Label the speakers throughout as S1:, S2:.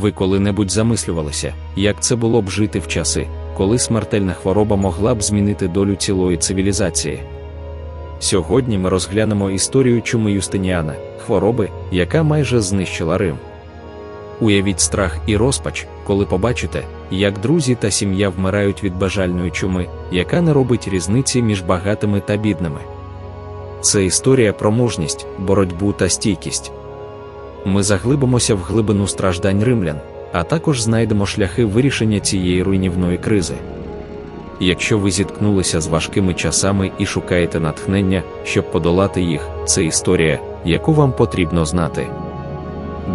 S1: Ви коли-небудь замислювалися, як це було б жити в часи, коли смертельна хвороба могла б змінити долю цілої цивілізації? Сьогодні ми розглянемо історію чуми Юстиніана, хвороби, яка майже знищила Рим. Уявіть страх і розпач, коли побачите, як друзі та сім'я вмирають від бажальної чуми, яка не робить різниці між багатими та бідними. Це історія про мужність, боротьбу та стійкість. Ми заглибимося в глибину страждань римлян, а також знайдемо шляхи вирішення цієї руйнівної кризи. Якщо ви зіткнулися з важкими часами і шукаєте натхнення, щоб подолати їх, це історія, яку вам потрібно знати.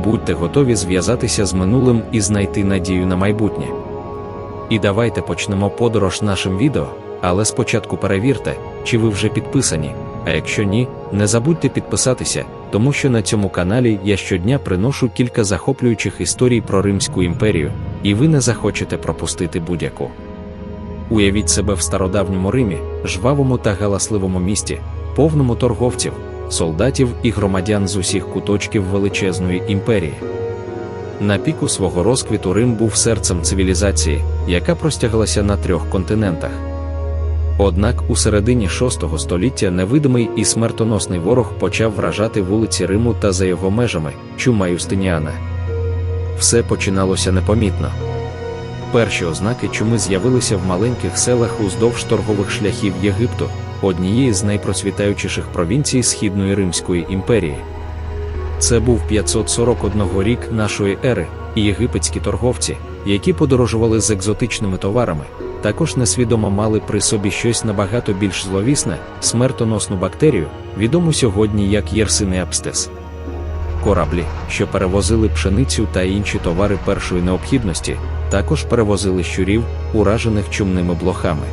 S1: Будьте готові зв'язатися з минулим і знайти надію на майбутнє. І давайте почнемо подорож нашим відео, але спочатку перевірте, чи ви вже підписані. А якщо ні, не забудьте підписатися, тому що на цьому каналі я щодня приношу кілька захоплюючих історій про Римську імперію, і ви не захочете пропустити будь-яку. Уявіть себе в стародавньому Римі, жвавому та галасливому місті, повному торговців, солдатів і громадян з усіх куточків величезної імперії. На піку свого розквіту Рим був серцем цивілізації, яка простягалася на трьох континентах. Однак у середині VI століття невидимий і смертоносний ворог почав вражати вулиці Риму та за його межами чума Юстиніана. Все починалося непомітно. Перші ознаки чуми з'явилися в маленьких селах уздовж торгових шляхів Єгипту, однієї з найпроцвітаючіших провінцій Східної Римської імперії. Це був 541 рік нашої ери, і єгипетські торговці, які подорожували з екзотичними товарами, також несвідомо мали при собі щось набагато більш зловісне, смертоносну бактерію, відому сьогодні як Єрсиний абстес. Кораблі, що перевозили пшеницю та інші товари першої необхідності, також перевозили щурів, уражених чумними блохами.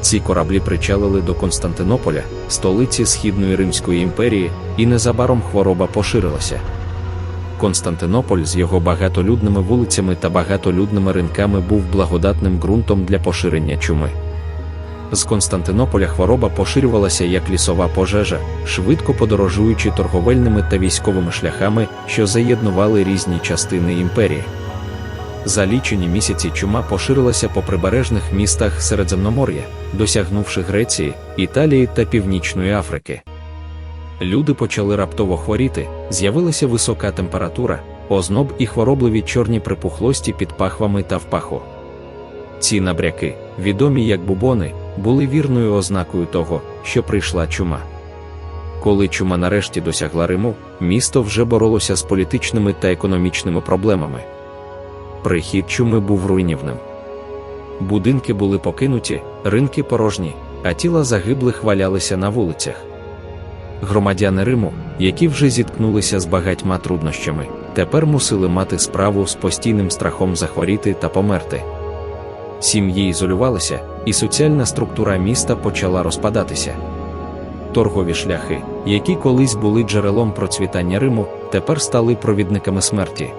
S1: Ці кораблі причалили до Константинополя, столиці Східної Римської імперії, і незабаром хвороба поширилася. Константинополь з його багатолюдними вулицями та багатолюдними ринками був благодатним ґрунтом для поширення чуми. З Константинополя хвороба поширювалася як лісова пожежа, швидко подорожуючи торговельними та військовими шляхами, що заєднували різні частини імперії. За лічені місяці чума поширилася по прибережних містах Середземномор'я, досягнувши Греції, Італії та Північної Африки. Люди почали раптово хворіти, з'явилася висока температура, озноб і хворобливі чорні припухлості під пахвами та в паху. Ці набряки, відомі як бубони, були вірною ознакою того, що прийшла чума. Коли чума нарешті досягла Риму, місто вже боролося з політичними та економічними проблемами. Прихід чуми був руйнівним. Будинки були покинуті, ринки порожні, а тіла загиблих валялися на вулицях. Громадяни Риму, які вже зіткнулися з багатьма труднощами, тепер мусили мати справу з постійним страхом захворіти та померти. Сім'ї ізолювалися, і соціальна структура міста почала розпадатися. Торгові шляхи, які колись були джерелом процвітання Риму, тепер стали провідниками смерті.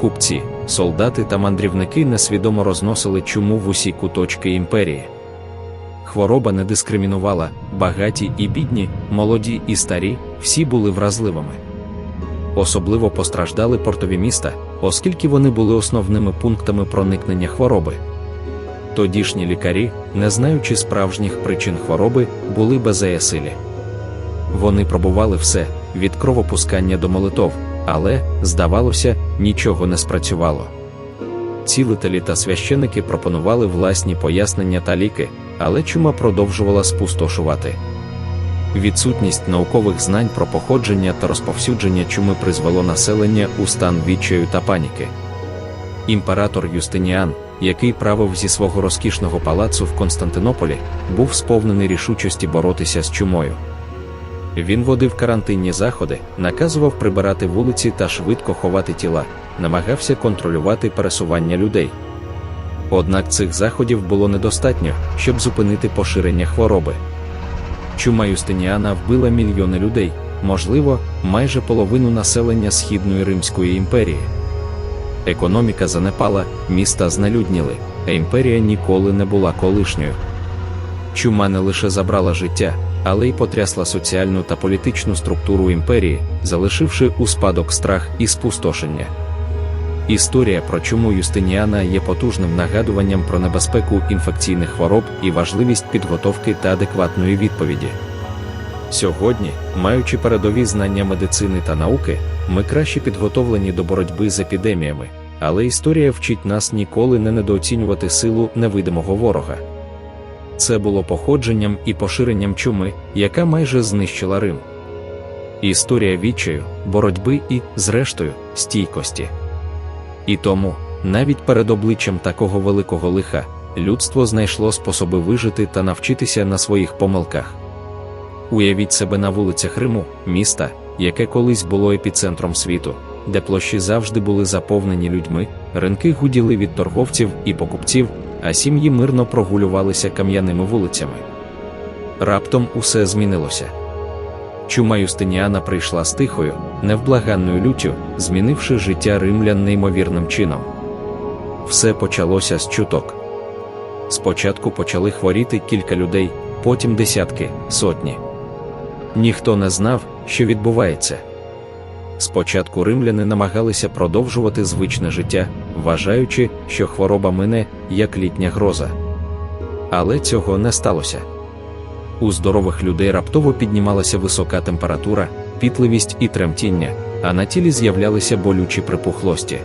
S1: Купці, солдати та мандрівники несвідомо розносили чуму в усі куточки імперії. Хвороба не дискримінувала, багаті і бідні, молоді і старі, всі були вразливими. Особливо постраждали портові міста, оскільки вони були основними пунктами проникнення хвороби. Тодішні лікарі, не знаючи справжніх причин хвороби, були беззаясилі. Вони пробували все від кровопускання до молитов, але, здавалося, нічого не спрацювало. Цілителі та священики пропонували власні пояснення та ліки, але чума продовжувала спустошувати. Відсутність наукових знань про походження та розповсюдження чуми призвело населення у стан відчаю та паніки. Імператор Юстиніан, який правив зі свого розкішного палацу в Константинополі, був сповнений рішучості боротися з чумою. Він водив карантинні заходи, наказував прибирати вулиці та швидко ховати тіла, намагався контролювати пересування людей. Однак цих заходів було недостатньо, щоб зупинити поширення хвороби. Чума Юстиніана вбила мільйони людей, можливо, майже половину населення Східної Римської імперії. Економіка занепала, міста знелюдніли, а імперія ніколи не була колишньою. Чума не лише забрала життя, але й потрясла соціальну та політичну структуру імперії, залишивши у спадок страх і спустошення. Історія про чуму Юстиніана є потужним нагадуванням про небезпеку інфекційних хвороб і важливість підготовки та адекватної відповіді. Сьогодні, маючи передові знання медицини та науки, ми краще підготовлені до боротьби з епідеміями, але історія вчить нас ніколи не недооцінювати силу невидимого ворога. Це було походженням і поширенням чуми, яка майже знищила Рим. Історія відчаю, боротьби і, зрештою, стійкості. І тому, навіть перед обличчям такого великого лиха, людство знайшло способи вижити та навчитися на своїх помилках. Уявіть себе на вулицях Риму, міста, яке колись було епіцентром світу, де площі завжди були заповнені людьми, ринки гуділи від торговців і покупців, а сім'ї мирно прогулювалися кам'яними вулицями. Раптом усе змінилося. Чума Юстиніана прийшла з тихою, невблаганною люттю, змінивши життя римлян неймовірним чином. Все почалося з чуток. Спочатку почали хворіти кілька людей, потім десятки, сотні. Ніхто не знав, що відбувається. Спочатку римляни намагалися продовжувати звичне життя, вважаючи, що хвороба мине, як літня гроза. Але цього не сталося. У здорових людей раптово піднімалася висока температура, пітливість і тремтіння, а на тілі з'являлися болючі припухлості.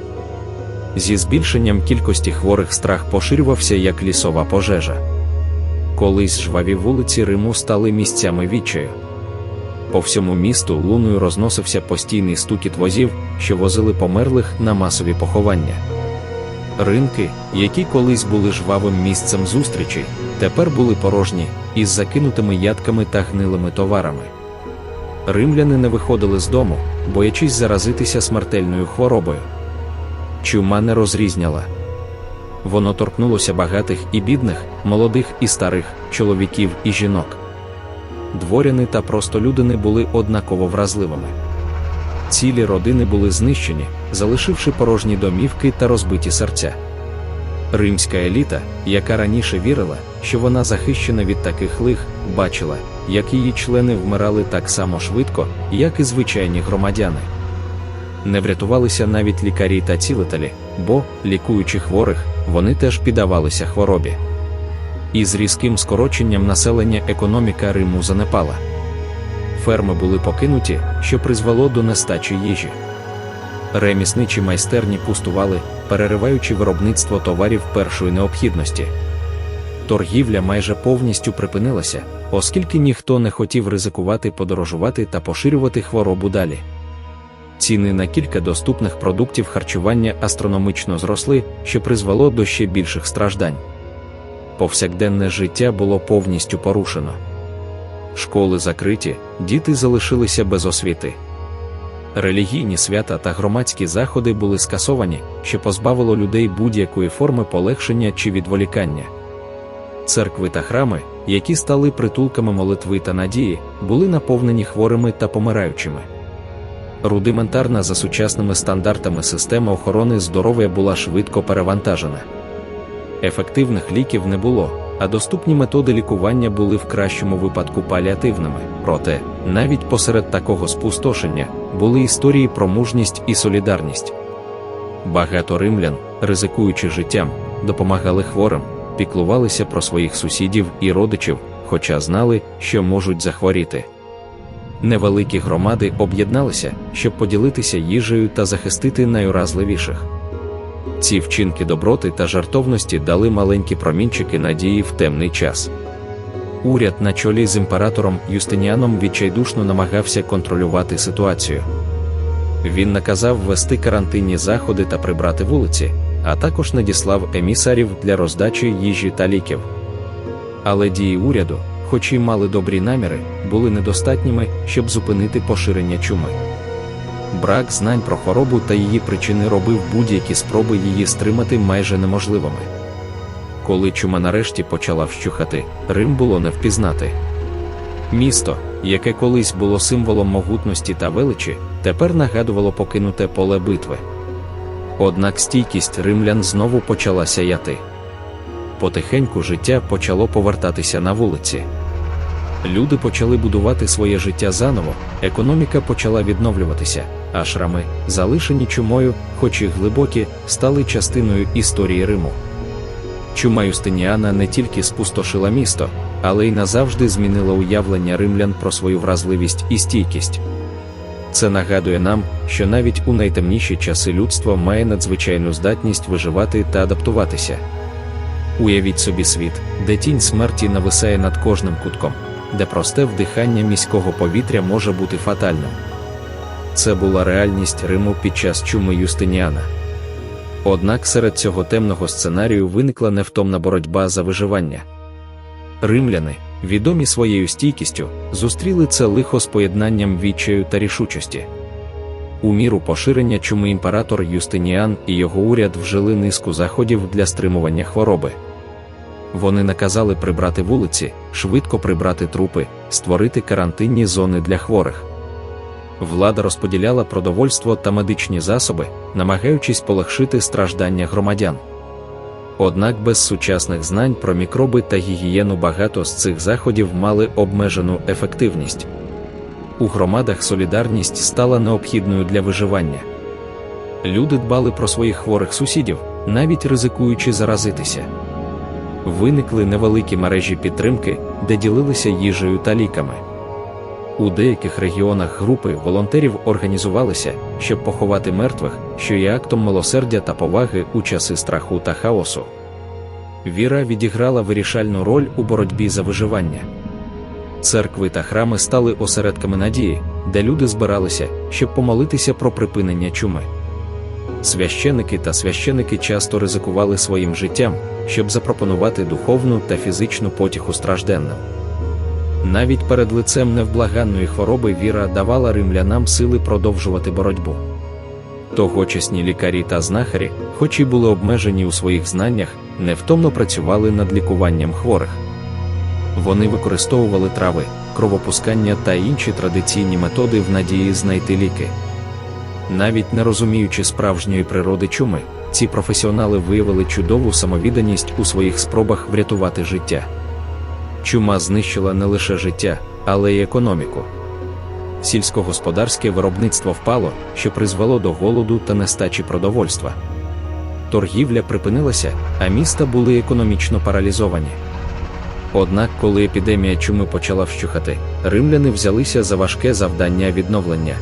S1: Зі збільшенням кількості хворих страх поширювався як лісова пожежа. Колись жваві вулиці Риму стали місцями відчаю. По всьому місту луною розносився постійний стукіт возів, що возили померлих на масові поховання. Ринки, які колись були жвавим місцем зустрічей, тепер були порожні, із закинутими ядками та гнилими товарами. Римляни не виходили з дому, боячись заразитися смертельною хворобою. Чума не розрізняла. Воно торкнулося багатих і бідних, молодих і старих, чоловіків і жінок. Дворяни та простолюдини були однаково вразливими. Цілі родини були знищені, залишивши порожні домівки та розбиті серця. Римська еліта, яка раніше вірила, що вона захищена від таких лих, бачила, як її члени вмирали так само швидко, як і звичайні громадяни. Не врятувалися навіть лікарі та цілителі, бо, лікуючи хворих, вони теж піддавалися хворобі. Із різким скороченням населення економіка Риму занепала. Ферми були покинуті, що призвело до нестачі їжі. Ремісничі майстерні пустували, перериваючи виробництво товарів першої необхідності. Торгівля майже повністю припинилася, оскільки ніхто не хотів ризикувати подорожувати та поширювати хворобу далі. Ціни на кілька доступних продуктів харчування астрономічно зросли, що призвело до ще більших страждань. Повсякденне життя було повністю порушено. Школи закриті, діти залишилися без освіти. Релігійні свята та громадські заходи були скасовані, що позбавило людей будь-якої форми полегшення чи відволікання. Церкви та храми, які стали притулками молитви та надії, були наповнені хворими та помираючими. Рудиментарна за сучасними стандартами система охорони здоров'я була швидко перевантажена. Ефективних ліків не було, а доступні методи лікування були в кращому випадку паліативними. Проте, навіть посеред такого спустошення, були історії про мужність і солідарність. Багато римлян, ризикуючи життям, допомагали хворим, піклувалися про своїх сусідів і родичів, хоча знали, що можуть захворіти. Невеликі громади об'єдналися, щоб поділитися їжею та захистити найуразливіших. Ці вчинки доброти та жартовності дали маленькі промінчики надії в темний час. Уряд на чолі з імператором Юстиніаном відчайдушно намагався контролювати ситуацію. Він наказав ввести карантинні заходи та прибрати вулиці, а також надіслав емісарів для роздачі їжі та ліків. Але дії уряду, хоч і мали добрі наміри, були недостатніми, щоб зупинити поширення чуми. Брак знань про хворобу та її причини робив будь-які спроби її стримати майже неможливими. Коли чума нарешті почала вщухати, Рим було не впізнати. Місто, яке колись було символом могутності та величі, тепер нагадувало покинуте поле битви. Однак стійкість римлян знову почала сяяти. Потихеньку життя почало повертатися на вулиці. Люди почали будувати своє життя заново, економіка почала відновлюватися, а шрами, залишені чумою, хоч і глибокі, стали частиною історії Риму. Чума Юстиніана не тільки спустошила місто, але й назавжди змінила уявлення римлян про свою вразливість і стійкість. Це нагадує нам, що навіть у найтемніші часи людство має надзвичайну здатність виживати та адаптуватися. Уявіть собі світ, де тінь смерті нависає над кожним кутком, де просте вдихання міського повітря може бути фатальним. Це була реальність Риму під час чуми Юстиніана. Однак серед цього темного сценарію виникла невтомна боротьба за виживання. Римляни, відомі своєю стійкістю, зустріли це лихо з поєднанням відчаю та рішучості. У міру поширення чуми імператор Юстиніан і його уряд вжили низку заходів для стримування хвороби. Вони наказали прибрати вулиці, швидко прибрати трупи, створити карантинні зони для хворих. Влада розподіляла продовольство та медичні засоби, намагаючись полегшити страждання громадян. Однак без сучасних знань про мікроби та гігієну багато з цих заходів мали обмежену ефективність. У громадах солідарність стала необхідною для виживання. Люди дбали про своїх хворих сусідів, навіть ризикуючи заразитися. Виникли невеликі мережі підтримки, де ділилися їжею та ліками. У деяких регіонах групи волонтерів організувалися, щоб поховати мертвих, що є актом милосердя та поваги у часи страху та хаосу. Віра відіграла вирішальну роль у боротьбі за виживання. Церкви та храми стали осередками надії, де люди збиралися, щоб помолитися про припинення чуми. Священики та священики часто ризикували своїм життям, щоб запропонувати духовну та фізичну потіху стражденним. Навіть перед лицем невблаганної хвороби віра давала римлянам сили продовжувати боротьбу. Тогочасні лікарі та знахарі, хоч і були обмежені у своїх знаннях, невтомно працювали над лікуванням хворих. Вони використовували трави, кровопускання та інші традиційні методи в надії знайти ліки. Навіть не розуміючи справжньої природи чуми, ці професіонали виявили чудову самовідданість у своїх спробах врятувати життя. Чума знищила не лише життя, але й економіку. Сільськогосподарське виробництво впало, що призвело до голоду та нестачі продовольства. Торгівля припинилася, а міста були економічно паралізовані. Однак, коли епідемія чуми почала вщухати, римляни взялися за важке завдання відновлення.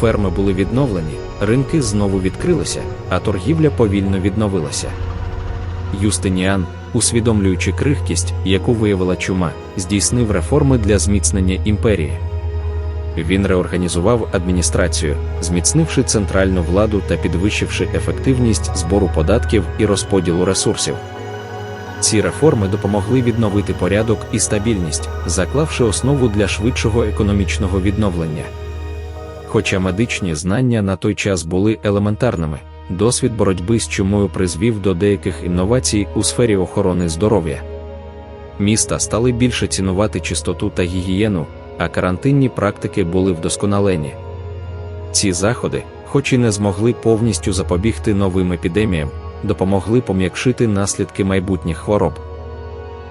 S1: Ферми були відновлені, ринки знову відкрилися, а торгівля повільно відновилася. Юстиніан, усвідомлюючи крихкість, яку виявила чума, здійснив реформи для зміцнення імперії. Він реорганізував адміністрацію, зміцнивши центральну владу та підвищивши ефективність збору податків і розподілу ресурсів. Ці реформи допомогли відновити порядок і стабільність, заклавши основу для швидшого економічного відновлення. Хоча медичні знання на той час були елементарними, досвід боротьби з чумою призвів до деяких інновацій у сфері охорони здоров'я. Міста стали більше цінувати чистоту та гігієну, а карантинні практики були вдосконалені. Ці заходи, хоч і не змогли повністю запобігти новим епідеміям, допомогли пом'якшити наслідки майбутніх хвороб.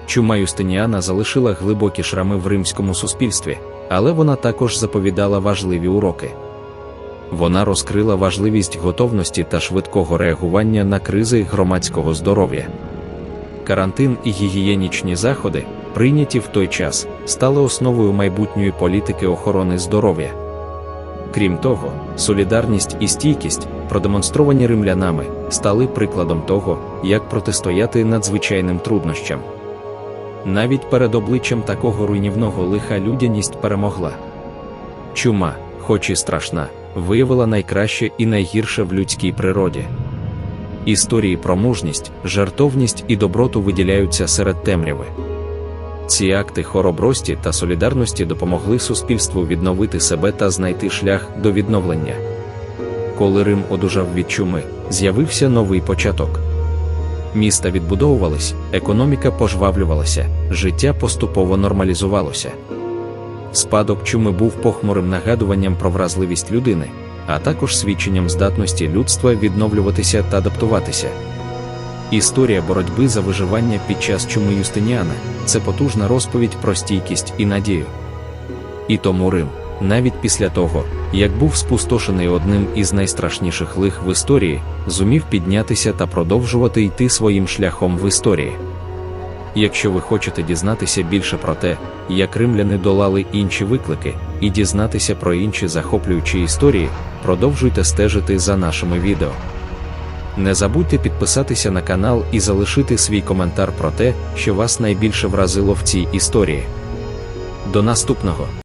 S1: Чума Юстиніана залишила глибокі шрами в римському суспільстві, але вона також заповідала важливі уроки. Вона розкрила важливість готовності та швидкого реагування на кризи громадського здоров'я. Карантин і гігієнічні заходи, прийняті в той час, стали основою майбутньої політики охорони здоров'я. Крім того, солідарність і стійкість, продемонстровані римлянами, стали прикладом того, як протистояти надзвичайним труднощам. Навіть перед обличчям такого руйнівного лиха людяність перемогла. Чума, хоч і страшна, виявила найкраще і найгірше в людській природі. Історії про мужність, жертовність і доброту виділяються серед темряви. Ці акти хоробрості та солідарності допомогли суспільству відновити себе та знайти шлях до відновлення. Коли Рим одужав від чуми, з'явився новий початок. Міста відбудовувались, економіка пожвавлювалася, життя поступово нормалізувалося. Спадок чуми був похмурим нагадуванням про вразливість людини, а також свідченням здатності людства відновлюватися та адаптуватися. Історія боротьби за виживання під час чуми Юстиніана це потужна розповідь про стійкість і надію. І тому Рим, навіть після того, як був спустошений одним із найстрашніших лих в історії, зумів піднятися та продовжувати йти своїм шляхом в історії. Якщо ви хочете дізнатися більше про те, як римляни долали інші виклики, і дізнатися про інші захоплюючі історії, продовжуйте стежити за нашими відео. Не забудьте підписатися на канал і залишити свій коментар про те, що вас найбільше вразило в цій історії. До наступного!